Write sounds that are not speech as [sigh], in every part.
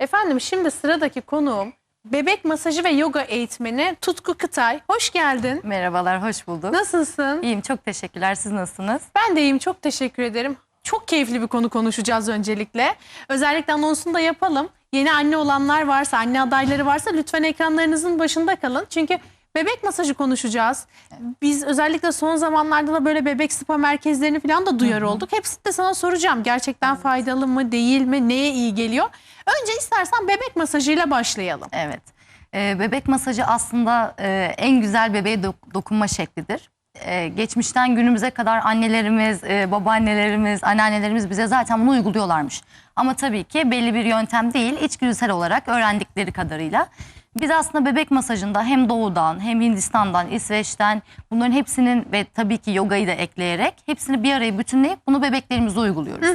Efendim şimdi sıradaki konuğum bebek masajı ve yoga eğitmeni Tutku Kıtay. Hoş geldin. Merhabalar, hoş bulduk. Nasılsın? İyiyim, çok teşekkürler. Siz nasılsınız? Ben de iyiyim. Çok teşekkür ederim. Çok keyifli bir konu konuşacağız öncelikle. Özellikle anonsunu da yapalım. Yeni anne olanlar varsa, anne adayları varsa lütfen ekranlarınızın başında kalın. Çünkü bebek masajı konuşacağız. Biz özellikle son zamanlarda da böyle bebek spa merkezlerini falan da duyar olduk. Hepsini de sana soracağım. Gerçekten faydalı mı, değil mi, neye iyi geliyor? Önce istersen bebek masajıyla başlayalım. Evet. Ee, bebek masajı aslında e, en güzel bebeğe dok- dokunma şeklidir. Ee, geçmişten günümüze kadar annelerimiz, e, babaannelerimiz, anneannelerimiz bize zaten bunu uyguluyorlarmış. Ama tabii ki belli bir yöntem değil, içgüdüsel olarak öğrendikleri kadarıyla. Biz aslında bebek masajında hem doğudan hem Hindistan'dan, İsveç'ten bunların hepsinin ve tabii ki yogayı da ekleyerek hepsini bir araya bütünleyip bunu bebeklerimize uyguluyoruz.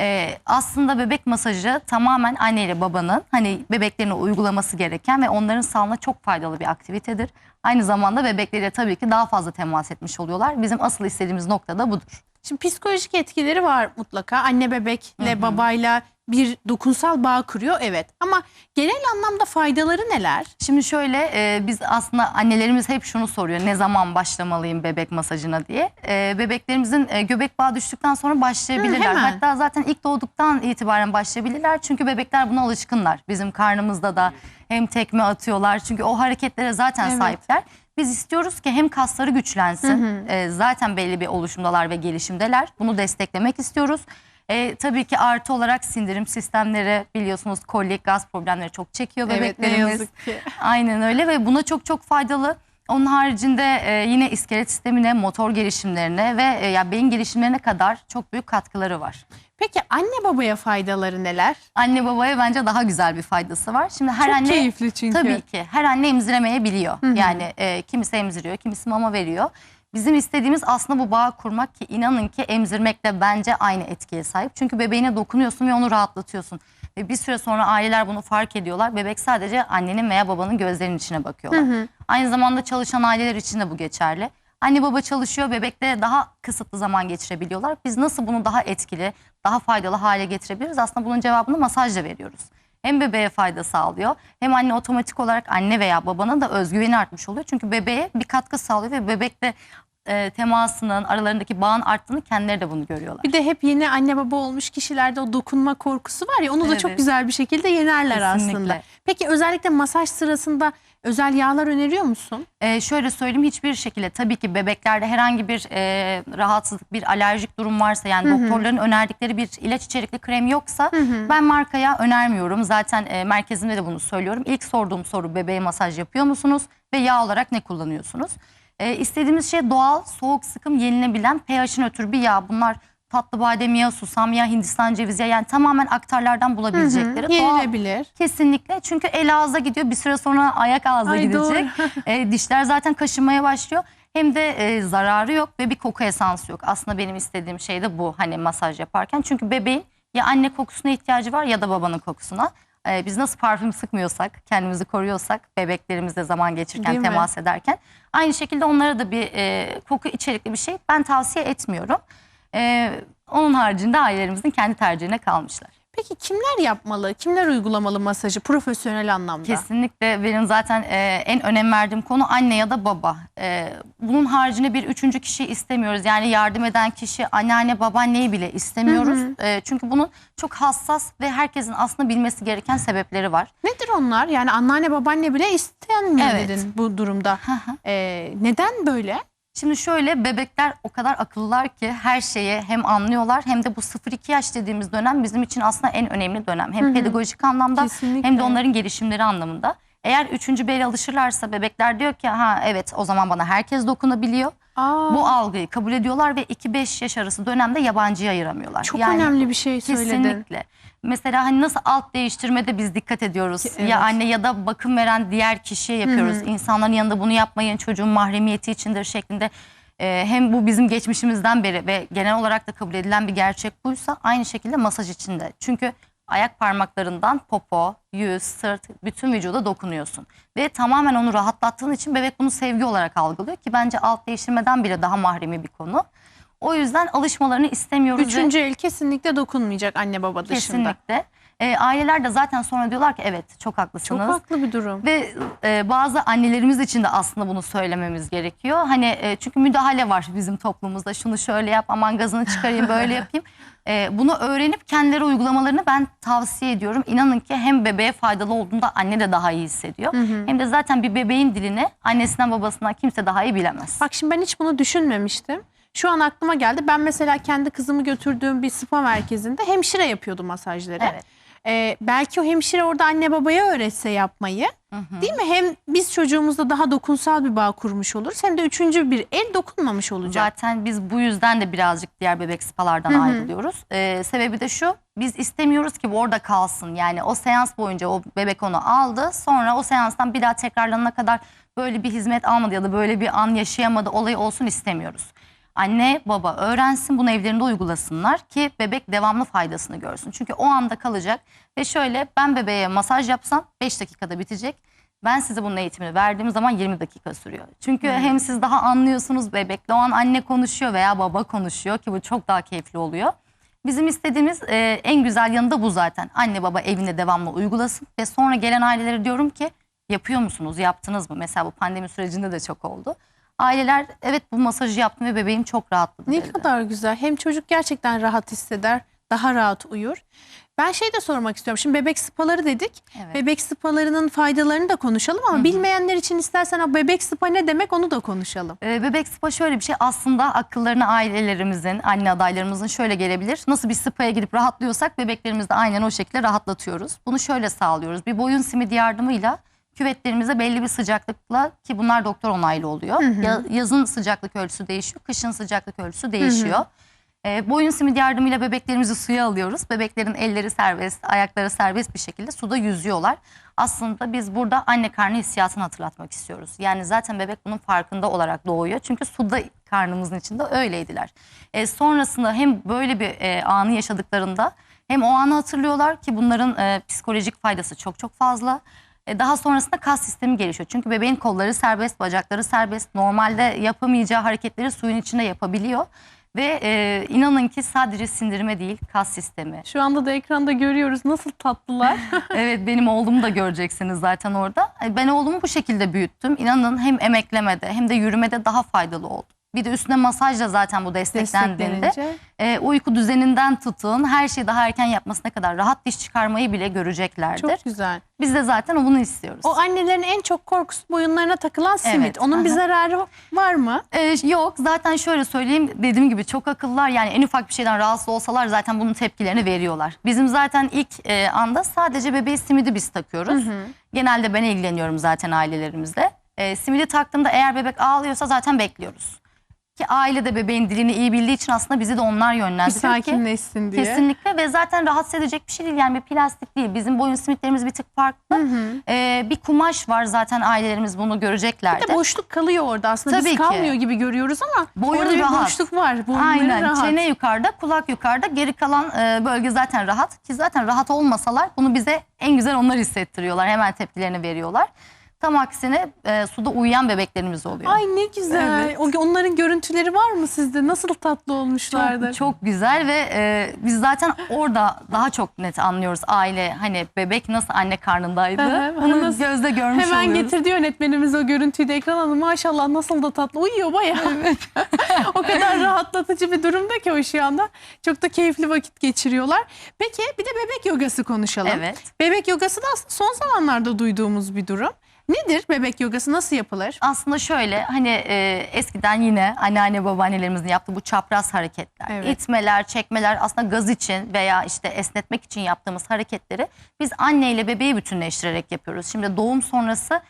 Ee, aslında bebek masajı tamamen anne ile babanın hani bebeklerine uygulaması gereken ve onların sağlığına çok faydalı bir aktivitedir. Aynı zamanda bebekleriyle tabii ki daha fazla temas etmiş oluyorlar. Bizim asıl istediğimiz nokta da budur. Şimdi psikolojik etkileri var mutlaka. Anne bebekle babayla bir dokunsal bağ kuruyor evet. Ama genel anlamda faydaları neler? Şimdi şöyle e, biz aslında annelerimiz hep şunu soruyor ne zaman başlamalıyım bebek masajına diye. E, bebeklerimizin e, göbek bağı düştükten sonra başlayabilirler. Hı, hemen. Hatta zaten ilk doğduktan itibaren başlayabilirler. Çünkü bebekler buna alışkınlar. Bizim karnımızda da hem tekme atıyorlar. Çünkü o hareketlere zaten Evet. sahipler. Biz istiyoruz ki hem kasları güçlensin. E, zaten belli bir oluşumdalar ve gelişimdeler. Bunu desteklemek istiyoruz. E, tabii ki artı olarak sindirim sistemleri biliyorsunuz kolik gaz problemleri çok çekiyor Evet ne bebeklerimiz. yazık ki. Aynen öyle ve buna çok çok faydalı. Onun haricinde e, yine iskelet sistemine, motor gelişimlerine ve e, ya beyin gelişimlerine kadar çok büyük katkıları var. Peki anne babaya faydaları neler? Anne babaya bence daha güzel bir faydası var. Şimdi her Çok anne keyifli çünkü. tabii ki her anne emziremeyebiliyor. Yani e, kimisi emziriyor, kimisi mama veriyor. Bizim istediğimiz aslında bu bağ kurmak ki inanın ki emzirmekle bence aynı etkiye sahip. Çünkü bebeğine dokunuyorsun ve onu rahatlatıyorsun. Ve bir süre sonra aileler bunu fark ediyorlar. Bebek sadece annenin veya babanın gözlerinin içine bakıyorlar. Aynı zamanda çalışan aileler için de bu geçerli. Anne baba çalışıyor, bebekte daha kısıtlı zaman geçirebiliyorlar. Biz nasıl bunu daha etkili, daha faydalı hale getirebiliriz? Aslında bunun cevabını masajla veriyoruz. Hem bebeğe fayda sağlıyor hem anne otomatik olarak anne veya babanın da özgüveni artmış oluyor. Çünkü bebeğe bir katkı sağlıyor ve bebekle e, temasının aralarındaki bağın arttığını kendileri de bunu görüyorlar. Bir de hep yeni anne baba olmuş kişilerde o dokunma korkusu var ya onu da Evet. çok güzel bir şekilde yenerler Kesinlikle. aslında. Peki özellikle masaj sırasında özel yağlar öneriyor musun? Ee, şöyle söyleyeyim hiçbir şekilde tabii ki bebeklerde herhangi bir e, rahatsızlık, bir alerjik durum varsa yani doktorların önerdikleri bir ilaç içerikli krem yoksa ben markaya önermiyorum. Zaten e, merkezimde de bunu söylüyorum. İlk sorduğum soru bebeğe masaj yapıyor musunuz ve yağ olarak ne kullanıyorsunuz? E, istediğimiz şey doğal, soğuk, sıkım, yenilebilen pH'in ötürü bir yağ. Bunlar tatlı badem yağı, susam yağı, Hindistan cevizi yağı yani tamamen aktarlardan bulabilecekleri doğal Yenilebilir. Kesinlikle çünkü el ağza gidiyor bir süre sonra ayak ağza Ay, gidecek. [laughs] E, dişler zaten kaşınmaya başlıyor. Hem de e, zararı yok ve bir koku esansı yok. Aslında benim istediğim şey de bu hani masaj yaparken. Çünkü bebeğin ya anne kokusuna ihtiyacı var ya da babanın kokusuna. E, biz nasıl parfüm sıkmıyorsak, kendimizi koruyorsak bebeklerimizle zaman geçirirken, Değil mi? temas ederken. Aynı şekilde onlara da bir e, koku içerikli bir şey ben tavsiye etmiyorum. E, onun haricinde ailelerimizin kendi tercihine kalmışlar. Peki kimler yapmalı? Kimler uygulamalı masajı profesyonel anlamda? Kesinlikle benim zaten e, en önem verdiğim konu anne ya da baba. E, bunun haricinde bir üçüncü kişi istemiyoruz. Yani yardım eden kişi anneanne babaanneyi bile istemiyoruz. E, çünkü bunun çok hassas ve herkesin aslında bilmesi gereken sebepleri var. Nedir onlar? Yani anneanne babaanne bile istenmiyor Evet. dedin bu durumda. Ee, neden böyle? Şimdi şöyle bebekler o kadar akıllılar ki her şeyi hem anlıyorlar hem de bu 0-2 yaş dediğimiz dönem bizim için aslında en önemli dönem. Hem pedagojik anlamda Kesinlikle. hem de onların gelişimleri anlamında. Eğer üçüncü bele alışırlarsa bebekler diyor ki ha evet o zaman bana herkes dokunabiliyor. Aa, Bu algıyı kabul ediyorlar ve 2-5 yaş arası dönemde yabancıya ayıramıyorlar. çok Yani önemli bir şey söyledin. Kesinlikle. Mesela hani nasıl alt değiştirmede biz dikkat ediyoruz. Evet. Ya anne ya da bakım veren diğer kişiye yapıyoruz. İnsanların yanında bunu yapmayın çocuğun mahremiyeti içindir şeklinde. Ee, hem bu bizim geçmişimizden beri ve genel olarak da kabul edilen bir gerçek buysa aynı şekilde masaj içinde. Çünkü ayak parmaklarından popo, yüz, sırt bütün vücuda dokunuyorsun. Ve tamamen onu rahatlattığın için bebek bunu sevgi olarak algılıyor ki bence alt değiştirmeden bile daha mahremi bir konu. O yüzden alışmalarını istemiyoruz. ve- Üçüncü el kesinlikle dokunmayacak anne baba dışında. Kesinlikle. E, aileler de zaten sonra diyorlar ki evet çok Çok haklısınız. haklı bir durum. Ve e, bazı annelerimiz için de aslında bunu söylememiz gerekiyor. Hani e, çünkü müdahale var bizim toplumumuzda. Şunu şöyle yap, aman gazını çıkarayım, böyle yapayım. [laughs] E, bunu öğrenip kendileri uygulamalarını ben tavsiye ediyorum. İnanın ki hem bebeğe faydalı olduğunda anne de daha iyi hissediyor. Hem de zaten bir bebeğin dilini annesinden babasından kimse daha iyi bilemez. Bak şimdi ben hiç bunu düşünmemiştim. Şu an aklıma geldi. Ben mesela kendi kızımı götürdüğüm bir spa merkezinde hemşire yapıyordu masajları. Evet. Ee, belki o hemşire orada anne babaya öğretse yapmayı. Değil mi? Hem biz çocuğumuzla daha dokunsal bir bağ kurmuş oluruz. Hem de üçüncü bir el dokunmamış olacak. Zaten biz bu yüzden de birazcık diğer bebek spalardan ayrılıyoruz. Ee, sebebi de şu, biz istemiyoruz ki bu orada kalsın. Yani o seans boyunca o bebek onu aldı. Sonra o seanstan bir daha tekrarlanana kadar böyle bir hizmet almadı ya da böyle bir an yaşayamadı olayı olsun istemiyoruz. Anne baba öğrensin bunu evlerinde uygulasınlar ki bebek devamlı faydasını görsün. Çünkü o anda kalacak ve şöyle ben bebeğe masaj yapsam 5 dakikada bitecek. Ben size bunun eğitimini verdiğim zaman 20 dakika sürüyor. Çünkü hem siz daha anlıyorsunuz bebekle o an anne konuşuyor veya baba konuşuyor ki bu çok daha keyifli oluyor. Bizim istediğimiz e, en güzel yanı da bu zaten. Anne baba evinde devamlı uygulasın ve sonra gelen ailelere diyorum ki yapıyor musunuz, yaptınız mı? Mesela bu pandemi sürecinde de çok oldu. Aileler evet bu masajı yaptım ve bebeğim çok rahatladı. Ne dediler. kadar güzel. Hem çocuk gerçekten rahat hisseder, daha rahat uyur. Ben şey de sormak istiyorum. Şimdi bebek spaları dedik. Evet. Bebek spalarının faydalarını da konuşalım ama bilmeyenler için istersen bebek spa ne demek onu da konuşalım. Ee, bebek spa şöyle bir şey aslında akıllarına ailelerimizin, anne adaylarımızın şöyle gelebilir. Nasıl bir spaya gidip rahatlıyorsak bebeklerimizi de aynen o şekilde rahatlatıyoruz. Bunu şöyle sağlıyoruz. Bir boyun simidi yardımıyla küvetlerimize belli bir sıcaklıkla ki bunlar doktor onaylı oluyor. Ya- yazın sıcaklık ölçüsü değişiyor, kışın sıcaklık ölçüsü değişiyor. Ee, boyun simidi yardımıyla bebeklerimizi suya alıyoruz. Bebeklerin elleri serbest, ayakları serbest bir şekilde suda yüzüyorlar. Aslında biz burada anne karnı hissiyatını hatırlatmak istiyoruz. Yani zaten bebek bunun farkında olarak doğuyor. Çünkü suda karnımızın içinde öyleydiler. Ee, sonrasında hem böyle bir e, anı yaşadıklarında hem o anı hatırlıyorlar ki bunların e, psikolojik faydası çok çok fazla. E, Daha sonrasında kas sistemi gelişiyor. Çünkü bebeğin kolları serbest, bacakları serbest. Normalde yapamayacağı hareketleri suyun içinde yapabiliyor. Ve e, inanın ki sadece sindirme değil, kas sistemi. Şu anda da ekranda görüyoruz nasıl tatlılar. [laughs] [laughs] evet benim oğlumu da göreceksiniz zaten orada. E, Ben oğlumu bu şekilde büyüttüm. İnanın hem emeklemede hem de yürümede daha faydalı oldu. Bir de üstüne masajla zaten bu desteklendiğinde e, uyku düzeninden tutun her şeyi daha erken yapmasına kadar rahat diş çıkarmayı bile göreceklerdir. Çok güzel. Biz de zaten bunu istiyoruz. O annelerin en çok korkusu boyunlarına takılan simit. Evet, Onun bir zararı var mı? Ee, yok zaten şöyle söyleyeyim dediğim gibi çok akıllılar yani en ufak bir şeyden rahatsız olsalar zaten bunun tepkilerini veriyorlar. Bizim zaten ilk e, anda sadece bebeğe simidi biz takıyoruz. Genelde ben ilgileniyorum zaten ailelerimizle. E, simidi taktığımda eğer bebek ağlıyorsa zaten bekliyoruz. Ki aile de bebeğin dilini iyi bildiği için aslında bizi de onlar Bir yönlendiriyor ki. sakinleşsin diye. Kesinlikle ve zaten rahatsız edecek bir şey değil yani bir plastik değil. Bizim boyun simitlerimiz bir tık farklı. Ee, bir kumaş var zaten ailelerimiz bunu göreceklerdi. Bir de boşluk kalıyor orada aslında. Tabii Biz ki. kalmıyor gibi görüyoruz ama Boyun orada bir rahat. boşluk var. Boyunları Aynen rahat. çene yukarıda kulak yukarıda geri kalan e, bölge zaten rahat ki zaten rahat olmasalar bunu bize en güzel onlar hissettiriyorlar hemen tepkilerini veriyorlar. Tam aksine e, suda uyuyan bebeklerimiz oluyor. Ay ne güzel. Evet. O, onların görüntüleri var mı sizde? Nasıl tatlı olmuşlardı? Çok, çok güzel ve e, biz zaten orada daha çok net anlıyoruz aile hani bebek nasıl anne karnındaydı. Bunu nasıl- gözle görmüş Hemen oluyoruz. getirdi yönetmenimiz o görüntüyü de ekrana. Maşallah nasıl da tatlı. Uyuyor bayağı. [laughs] o kadar rahatlatıcı bir durumda ki o şu anda. Çok da keyifli vakit geçiriyorlar. Peki bir de bebek yogası konuşalım. Evet. Bebek yogası da son zamanlarda duyduğumuz bir durum. Nedir bebek yogası? Nasıl yapılır? Aslında şöyle hani e, eskiden yine anneanne babaannelerimizin yaptığı bu çapraz hareketler, Evet. itmeler, çekmeler aslında gaz için veya işte esnetmek için yaptığımız hareketleri biz anne ile bebeği bütünleştirerek yapıyoruz. Şimdi doğum sonrası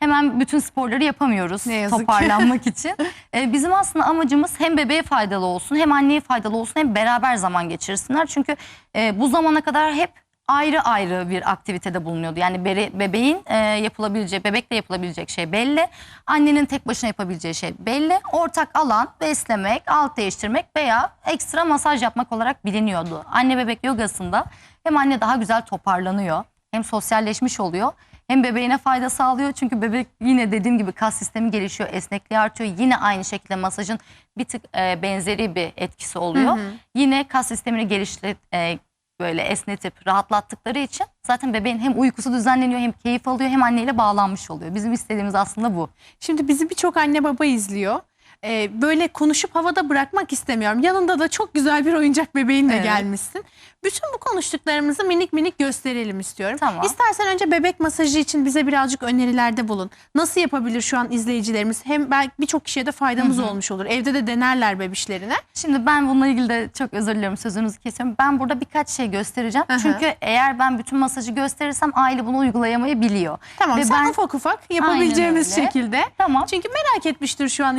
hemen bütün sporları yapamıyoruz Ne yazık ki. toparlanmak [laughs] için. E, bizim aslında amacımız hem bebeğe faydalı olsun hem anneye faydalı olsun hem beraber zaman geçirsinler. Çünkü e, bu zamana kadar hep ayrı ayrı bir aktivitede bulunuyordu. Yani bere- bebeğin e, yapılabileceği, bebekle yapılabilecek şey belli. Annenin tek başına yapabileceği şey belli. Ortak alan beslemek, alt değiştirmek veya ekstra masaj yapmak olarak biliniyordu. Anne bebek yogasında hem anne daha güzel toparlanıyor hem sosyalleşmiş oluyor. Hem bebeğine fayda sağlıyor çünkü bebek yine dediğim gibi kas sistemi gelişiyor, esnekliği artıyor. Yine aynı şekilde masajın bir tık e, benzeri bir etkisi oluyor. Yine kas sistemini geliştir, e, böyle esnetip rahatlattıkları için zaten bebeğin hem uykusu düzenleniyor hem keyif alıyor hem anneyle bağlanmış oluyor. Bizim istediğimiz aslında bu. Şimdi bizi birçok anne baba izliyor. Ee, böyle konuşup havada bırakmak istemiyorum. Yanında da çok güzel bir oyuncak bebeğinle Evet. gelmişsin. Bütün bu konuştuklarımızı minik minik gösterelim istiyorum. Tamam. İstersen önce bebek masajı için bize birazcık önerilerde bulun. Nasıl yapabilir şu an izleyicilerimiz? Hem belki birçok kişiye de faydamız olmuş olur. Evde de denerler bebişlerine. Şimdi ben bununla ilgili de çok özür dilerim sözünüzü kesiyorum. Ben burada birkaç şey göstereceğim. Hı hı. Çünkü eğer ben bütün masajı gösterirsem aile bunu uygulayamayabiliyor. Tamam Ve sen ben- ufak ufak yapabileceğimiz şekilde. Tamam. Çünkü merak etmiştir şu an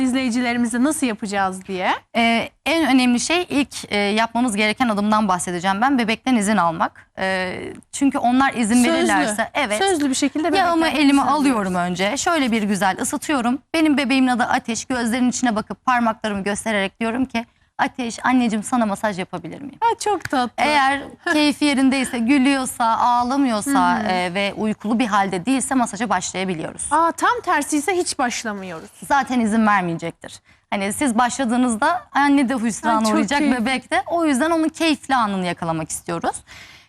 izleyicilerimizi nasıl yapacağız diye. Ee, en önemli şey ilk e, yapmamız gereken adımdan bahsedeceğim ben. Bebekten izin almak. Ee, çünkü onlar izin verirlerse evet. Sözlü bir şekilde Yağımı bebeklerden elime alıyorum önce. Şöyle bir güzel ısıtıyorum. Benim bebeğimin adı Ateş. Gözlerinin içine bakıp parmaklarımı göstererek diyorum ki Ateş anneciğim sana masaj yapabilir miyim? Ay çok tatlı. Eğer [laughs] keyfi yerindeyse, gülüyorsa, ağlamıyorsa e, ve uykulu bir halde değilse masaja başlayabiliyoruz. Aa, tam tersi ise hiç başlamıyoruz. Zaten izin vermeyecektir. Hani siz başladığınızda anne de Ay, hüsrana çok uğrayacak, keyifli. bebek de. O yüzden onun keyifli anını yakalamak istiyoruz.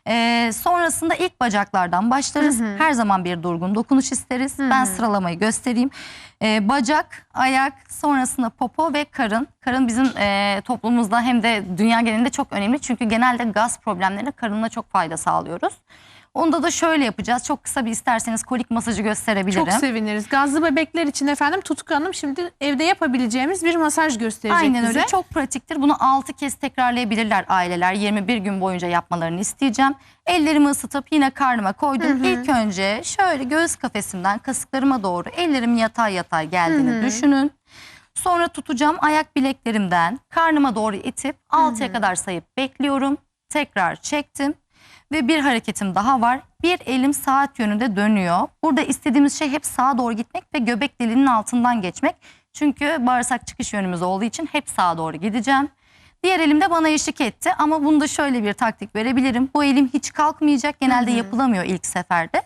Ee, sonrasında ilk bacaklardan başlarız. Her zaman bir durgun dokunuş isteriz. Ben sıralamayı göstereyim. Ee, bacak, ayak, sonrasında popo ve karın. Karın bizim e, toplumumuzda hem de dünya genelinde çok önemli. Çünkü genelde gaz problemlerine karınla çok fayda sağlıyoruz. Onda da şöyle yapacağız. Çok kısa bir isterseniz kolik masajı gösterebilirim. Çok seviniriz. Gazlı bebekler için efendim Tutku Hanım şimdi evde yapabileceğimiz bir masaj gösterecek Aynen bize. öyle. Çok pratiktir. Bunu 6 kez tekrarlayabilirler aileler. 21 gün boyunca yapmalarını isteyeceğim. Ellerimi ısıtıp yine karnıma koydum. İlk önce şöyle göğüs kafesimden kasıklarıma doğru ellerim yatay yatay geldiğini düşünün. Sonra tutacağım ayak bileklerimden karnıma doğru itip 6'ya kadar sayıp bekliyorum. Tekrar çektim. Ve bir hareketim daha var. Bir elim saat yönünde dönüyor. Burada istediğimiz şey hep sağa doğru gitmek ve göbek deliğinin altından geçmek. Çünkü bağırsak çıkış yönümüz olduğu için hep sağa doğru gideceğim. Diğer elim de bana eşlik etti ama bunda şöyle bir taktik verebilirim. Bu elim hiç kalkmayacak. Genelde yapılamıyor ilk seferde.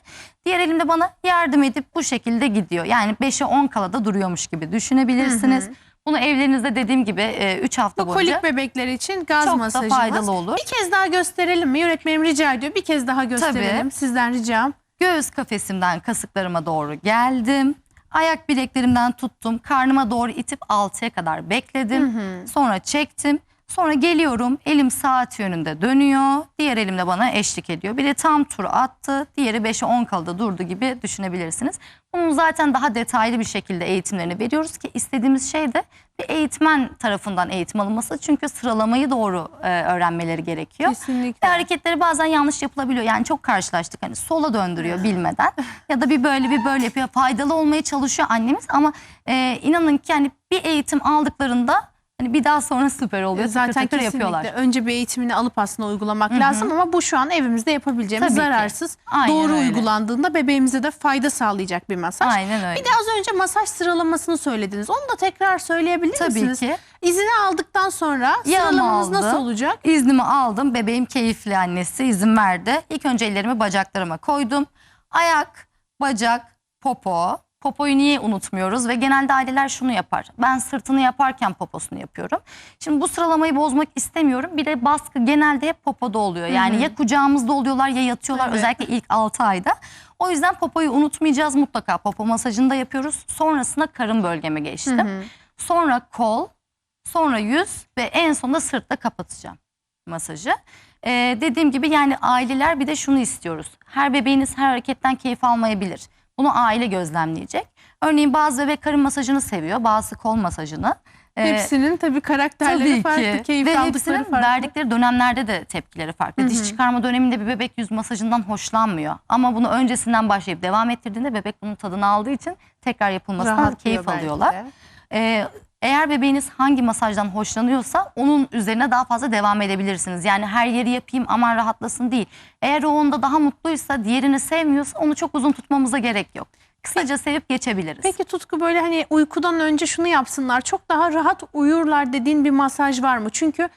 Diğer elim de bana yardım edip bu şekilde gidiyor. Yani 5'e 10 kala da duruyormuş gibi düşünebilirsiniz. Bunu evlerinizde dediğim gibi 3 hafta Bu boyunca kolik bebekler için gaz çok da masajımız. faydalı olur. Bir kez daha gösterelim mi? Yönetmenim rica ediyor. Bir kez daha gösterelim. Tabii. Sizden ricam. Göğüs kafesimden kasıklarıma doğru geldim. Ayak bileklerimden tuttum. Karnıma doğru itip 6'ya kadar bekledim. Sonra çektim. Sonra geliyorum. Elim saat yönünde dönüyor. Diğer elim de bana eşlik ediyor. Bir de tam tur attı. Diğeri 5'e 10 kaldı durdu gibi düşünebilirsiniz. Bunun zaten daha detaylı bir şekilde eğitimlerini veriyoruz ki istediğimiz şey de bir eğitmen tarafından eğitim alınması. Çünkü sıralamayı doğru e, öğrenmeleri gerekiyor. Kesinlikle. Ve hareketleri bazen yanlış yapılabiliyor. Yani çok karşılaştık hani sola döndürüyor bilmeden [laughs] ya da bir böyle bir böyle yapıyor. Faydalı olmaya çalışıyor annemiz ama e, inanın ki hani bir eğitim aldıklarında hani bir daha sonra süper oluyor. Zaten tıkır kesinlikle yapıyorlar. önce bir eğitimini alıp aslında uygulamak lazım ama bu şu an evimizde yapabileceğimiz Tabii zararsız Aynen doğru öyle. uygulandığında bebeğimize de fayda sağlayacak bir masaj. Aynen öyle. Bir de az önce masaj sıralamasını söylediniz. Onu da tekrar söyleyebilir Tabii misiniz? ki. İzini aldıktan sonra Yağımı nasıl olacak? İznimi aldım. Bebeğim keyifli annesi izin verdi. İlk önce ellerimi bacaklarıma koydum. Ayak, bacak, popo. Popoyu niye unutmuyoruz ve genelde aileler şunu yapar. Ben sırtını yaparken poposunu yapıyorum. Şimdi bu sıralamayı bozmak istemiyorum. Bir de baskı genelde hep popoda oluyor. Yani ya kucağımızda oluyorlar ya yatıyorlar Evet. özellikle ilk 6 ayda. O yüzden popoyu unutmayacağız mutlaka. Popo masajını da yapıyoruz. Sonrasında karın bölgeme geçtim. Sonra kol, sonra yüz ve en sonunda sırtta kapatacağım masajı. Ee, dediğim gibi yani aileler bir de şunu istiyoruz. Her bebeğiniz her hareketten keyif almayabilir. Bunu aile gözlemleyecek. Örneğin bazı bebek karın masajını seviyor, bazı kol masajını. Ee, Hepsinin tabii karakterleri Tabii farklı, keyif Ve aldıkları hepsinin farklı. verdikleri dönemlerde de tepkileri farklı. Diş çıkarma döneminde bir bebek yüz masajından hoşlanmıyor. Ama bunu öncesinden başlayıp devam ettirdiğinde bebek bunun tadını aldığı için tekrar yapılmasından Rahatlıyor keyif alıyorlar. de. Ee, eğer bebeğiniz hangi masajdan hoşlanıyorsa onun üzerine daha fazla devam edebilirsiniz. Yani her yeri yapayım aman rahatlasın değil. Eğer o onda daha mutluysa diğerini sevmiyorsa onu çok uzun tutmamıza gerek yok. Kısaca sevip geçebiliriz. Peki Tutku böyle hani uykudan önce şunu yapsınlar çok daha rahat uyurlar dediğin bir masaj var mı? Çünkü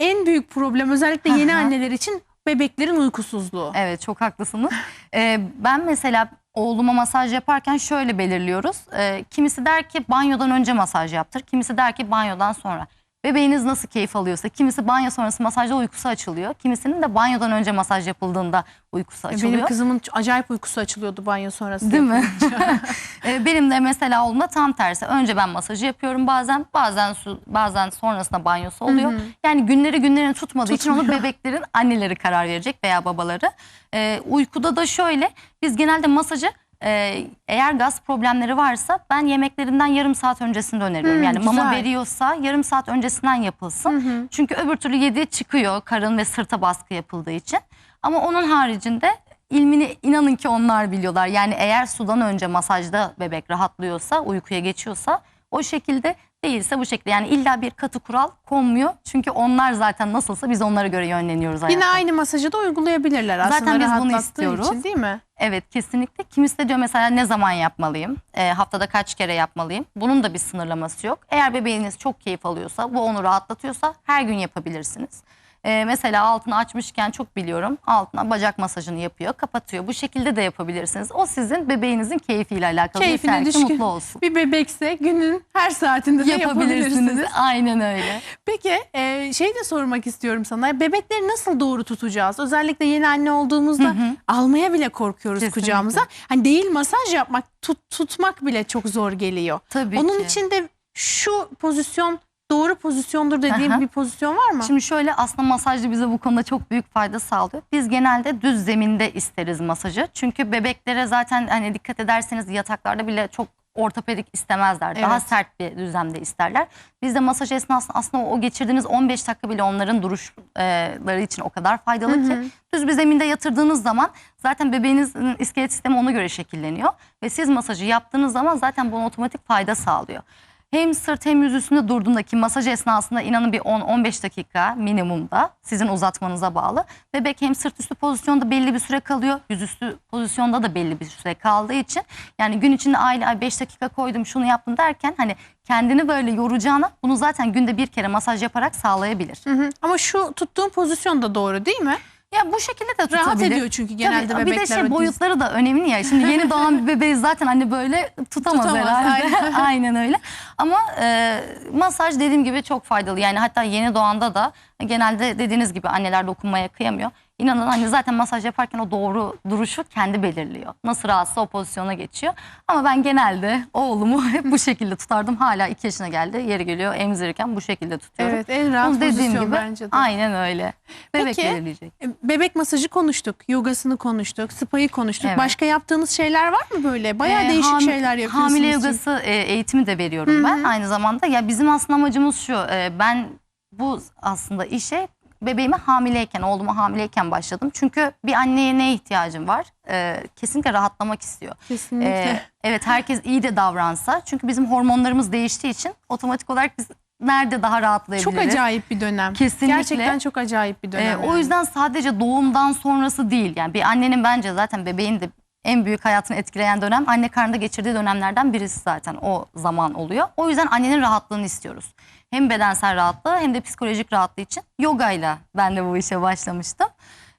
en büyük problem özellikle yeni anneler için bebeklerin uykusuzluğu. Evet çok haklısınız. Ee, ben mesela oğluma masaj yaparken şöyle belirliyoruz. Ee, kimisi der ki banyodan önce masaj yaptır. Kimisi der ki banyodan sonra. Bebeğiniz nasıl keyif alıyorsa kimisi banyo sonrası masajda uykusu açılıyor. Kimisinin de banyodan önce masaj yapıldığında uykusu açılıyor. Benim kızımın acayip uykusu açılıyordu banyo sonrası. Değil mi? [laughs] [laughs] Ee, Benim de mesela oğlumda tam tersi. Önce ben masajı yapıyorum bazen. Bazen su, bazen sonrasında banyosu oluyor. Yani günleri günlerini tutmadığı için onu Tutmuyor. [laughs] bebeklerin anneleri karar verecek veya babaları. Ee, uykuda da şöyle biz genelde masajı e, eğer gaz problemleri varsa ben yemeklerinden yarım saat öncesinde öneriyorum. Hmm, yani mama güzel. veriyorsa yarım saat öncesinden yapılsın. Çünkü öbür türlü yediği çıkıyor karın ve sırta baskı yapıldığı için. Ama onun haricinde ilmini inanın ki onlar biliyorlar. Yani eğer sudan önce masajda bebek rahatlıyorsa, uykuya geçiyorsa o şekilde değilse bu şekilde. Yani illa bir katı kural konmuyor. Çünkü onlar zaten nasılsa biz onlara göre yönleniyoruz Yine hayatta. aynı masajı da uygulayabilirler aslında Zaten biz bunu rahatlattığı istiyoruz. için değil mi? Evet kesinlikle. Kimisi de diyor mesela ne zaman yapmalıyım? Ee, haftada kaç kere yapmalıyım? Bunun da bir sınırlaması yok. Eğer bebeğiniz çok keyif alıyorsa, bu onu rahatlatıyorsa her gün yapabilirsiniz. Ee, mesela altını açmışken çok biliyorum. Altına bacak masajını yapıyor, kapatıyor. Bu şekilde de yapabilirsiniz. O sizin bebeğinizin keyfiyle alakalı. Keyfine düşkün mutlu olsun. bir bebekse günün her saatinde de yapabilirsiniz. Yapabilirsiniz. Aynen öyle. [laughs] Peki e, şey de sormak istiyorum sana. Bebekleri nasıl doğru tutacağız? Özellikle yeni anne olduğumuzda almaya bile korkuyoruz Kesinlikle. kucağımıza. Hani değil masaj yapmak, tut, tutmak bile çok zor geliyor. Tabii Onun ki. için de şu pozisyon doğru pozisyondur dediğim Aha. bir pozisyon var mı? Şimdi şöyle aslında masaj da bize bu konuda çok büyük fayda sağlıyor. Biz genelde düz zeminde isteriz masajı. Çünkü bebeklere zaten hani dikkat ederseniz yataklarda bile çok ortopedik istemezler. Daha Evet. sert bir düzlemde isterler. Biz de masaj esnasında aslında o geçirdiğiniz 15 dakika bile onların duruşları için o kadar faydalı ki. Düz bir zeminde yatırdığınız zaman zaten bebeğinizin iskelet sistemi ona göre şekilleniyor. Ve siz masajı yaptığınız zaman zaten bu otomatik fayda sağlıyor. Hem sırt hem yüz üstünde durduğundaki masaj esnasında inanın bir 10-15 dakika minimumda sizin uzatmanıza bağlı. Bebek hem sırt üstü pozisyonda belli bir süre kalıyor. Yüzüstü pozisyonda da belli bir süre kaldığı için yani gün içinde aile ay 5 dakika koydum şunu yaptım derken hani kendini böyle yoracağına bunu zaten günde bir kere masaj yaparak sağlayabilir. Hı hı. Ama şu tuttuğun pozisyon da doğru değil mi? Ya bu şekilde de tutabilir. Rahat ediyor çünkü genelde Tabii, bebekler. Bir de şey boyutları da önemli ya. Şimdi yeni doğan bir bebeği zaten hani böyle tutamaz, Tutamaz, herhalde. aynen. [laughs] Aynen öyle. Ama e, masaj dediğim gibi çok faydalı. Yani hatta yeni doğanda da genelde dediğiniz gibi anneler dokunmaya kıyamıyor. İnanın hani zaten masaj yaparken o doğru duruşu kendi belirliyor. Nasıl rahatsa o pozisyona geçiyor. Ama ben genelde oğlumu [laughs] hep bu şekilde tutardım. Hala iki yaşına geldi. Yeri geliyor emzirirken bu şekilde tutuyorum. Evet en rahat Bunu dediğim pozisyon gibi bence de. aynen öyle. Bebek Peki, belirleyecek. E, Bebek masajı konuştuk, yogasını konuştuk, spayı konuştuk. Evet. Başka yaptığınız şeyler var mı böyle? Bayağı Ee, değişik şeyler yapıyorsunuz. Hamile yogası e, eğitimi de veriyorum ben aynı zamanda. Ya bizim aslında amacımız şu. e, ben bu aslında işe bebeğime hamileyken, oğluma hamileyken başladım. Çünkü bir anneye ne ihtiyacım var? E, kesinlikle rahatlamak istiyor. Kesinlikle. E, evet herkes iyi de davransa. Çünkü bizim hormonlarımız değiştiği için otomatik olarak biz nerede daha rahatlayabiliriz? çok acayip bir dönem. Kesinlikle. Gerçekten çok acayip bir Ee, dönem. o yani. yüzden sadece doğumdan sonrası değil. Yani bir annenin bence zaten bebeğin de en büyük hayatını etkileyen dönem anne karnında geçirdiği dönemlerden birisi zaten o zaman oluyor. O yüzden annenin rahatlığını istiyoruz. Hem bedensel rahatlığı hem de psikolojik rahatlığı için yogayla ben de bu işe başlamıştım.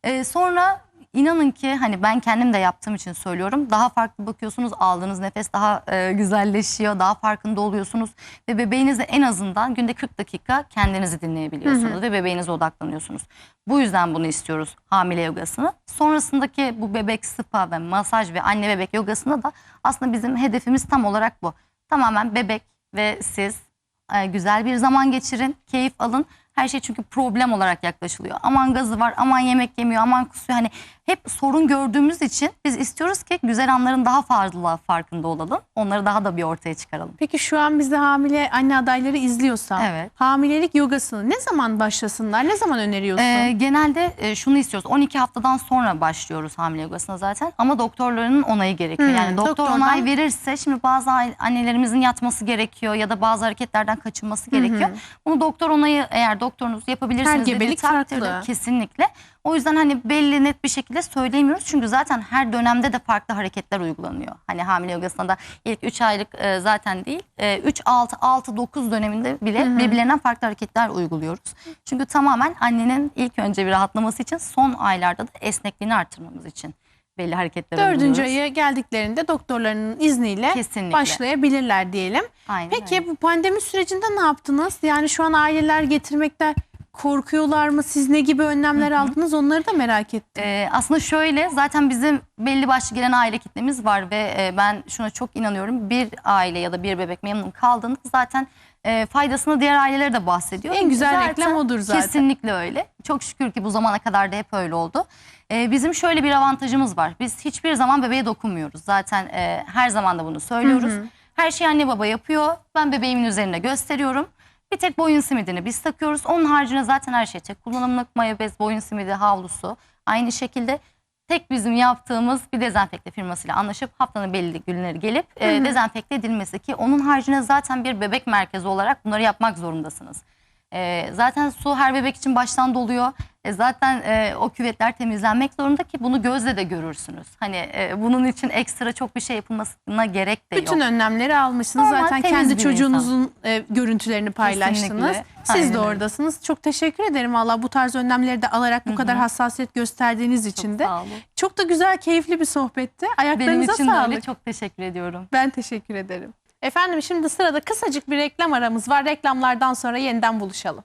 Ee, sonra inanın ki hani ben kendim de yaptığım için söylüyorum. Daha farklı bakıyorsunuz aldığınız nefes daha e, güzelleşiyor. Daha farkında oluyorsunuz. Ve bebeğinizle en azından günde 40 dakika kendinizi dinleyebiliyorsunuz. Ve bebeğinize odaklanıyorsunuz. Bu yüzden bunu istiyoruz hamile yogasını. Sonrasındaki bu bebek spa ve masaj ve anne bebek yogasında da aslında bizim hedefimiz tam olarak bu. Tamamen bebek ve siz e, güzel bir zaman geçirin, keyif alın. Her şey çünkü problem olarak yaklaşılıyor. Aman gazı var, aman yemek yemiyor, aman kusuyor. Hani hep sorun gördüğümüz için biz istiyoruz ki güzel anların daha fazla farkında olalım. Onları daha da bir ortaya çıkaralım. Peki şu an bizi hamile anne adayları izliyorsa Evet. hamilelik yogasını ne zaman başlasınlar? Ne zaman öneriyorsun? Ee, genelde e, şunu istiyoruz. 12 haftadan sonra başlıyoruz hamile yogasına zaten. Ama doktorlarının onayı gerekiyor. Hmm, yani doktor doktordan- onay verirse şimdi bazı annelerimizin yatması gerekiyor ya da bazı hareketlerden kaçınması gerekiyor. Bunu doktor onayı eğer doktorunuz yapabilirsiniz Her gebelik farklı. kesinlikle. O yüzden hani belli net bir şekilde söyleyemiyoruz. Çünkü zaten her dönemde de farklı hareketler uygulanıyor. Hani hamile yogasında da ilk 3 aylık e, zaten değil. 3, 6, 6, 9 döneminde bile birbirlerinden farklı hareketler uyguluyoruz. Çünkü tamamen annenin ilk önce bir rahatlaması için son aylarda da esnekliğini artırmamız için belli hareketler Dördüncü uyguluyoruz. aya geldiklerinde doktorlarının izniyle Kesinlikle. başlayabilirler diyelim. Aynen Peki öyle. bu pandemi sürecinde ne yaptınız? Yani şu an aileler getirmekten korkuyorlar mı? Siz ne gibi önlemler aldınız? Onları da merak ettim. Ee, aslında şöyle zaten bizim belli başlı gelen aile kitlemiz var ve e, ben şuna çok inanıyorum. Bir aile ya da bir bebek memnun kaldığında zaten e, faydasını diğer ailelere de bahsediyor. En güzel Zaten reklam odur zaten. Kesinlikle öyle. Çok şükür ki bu zamana kadar da hep öyle oldu. Ee, bizim şöyle bir avantajımız var. Biz hiçbir zaman bebeğe dokunmuyoruz. Zaten e, her zaman da bunu söylüyoruz. Her şeyi anne baba yapıyor. Ben bebeğimin üzerine gösteriyorum. Bir tek boyun simidini biz takıyoruz. Onun haricinde zaten her şey tek kullanımlık maya bez, boyun simidi, havlusu. Aynı şekilde tek bizim yaptığımız bir dezenfekte firmasıyla anlaşıp haftanın belli günleri gelip e, dezenfekte edilmesi ki onun haricinde zaten bir bebek merkezi olarak bunları yapmak zorundasınız. E, zaten su her bebek için baştan doluyor. E, zaten e, o küvetler temizlenmek zorunda ki bunu gözle de görürsünüz. Hani e, bunun için ekstra çok bir şey yapılmasına gerek de yok. Bütün önlemleri almışsınız. Normal, Zaten temiz kendi bir çocuğunuzun e, görüntülerini paylaştınız. Kesinlikle. Siz Aynen de öyle. oradasınız. Çok teşekkür ederim valla bu tarz önlemleri de alarak bu kadar hassasiyet gösterdiğiniz için de. Sağ olun. Çok da güzel, keyifli bir sohbetti. Benim Ayaklarınıza için de sağlık. öyle çok teşekkür ediyorum. Ben teşekkür ederim. Efendim şimdi sırada kısacık bir reklam aramız var. Reklamlardan sonra yeniden buluşalım.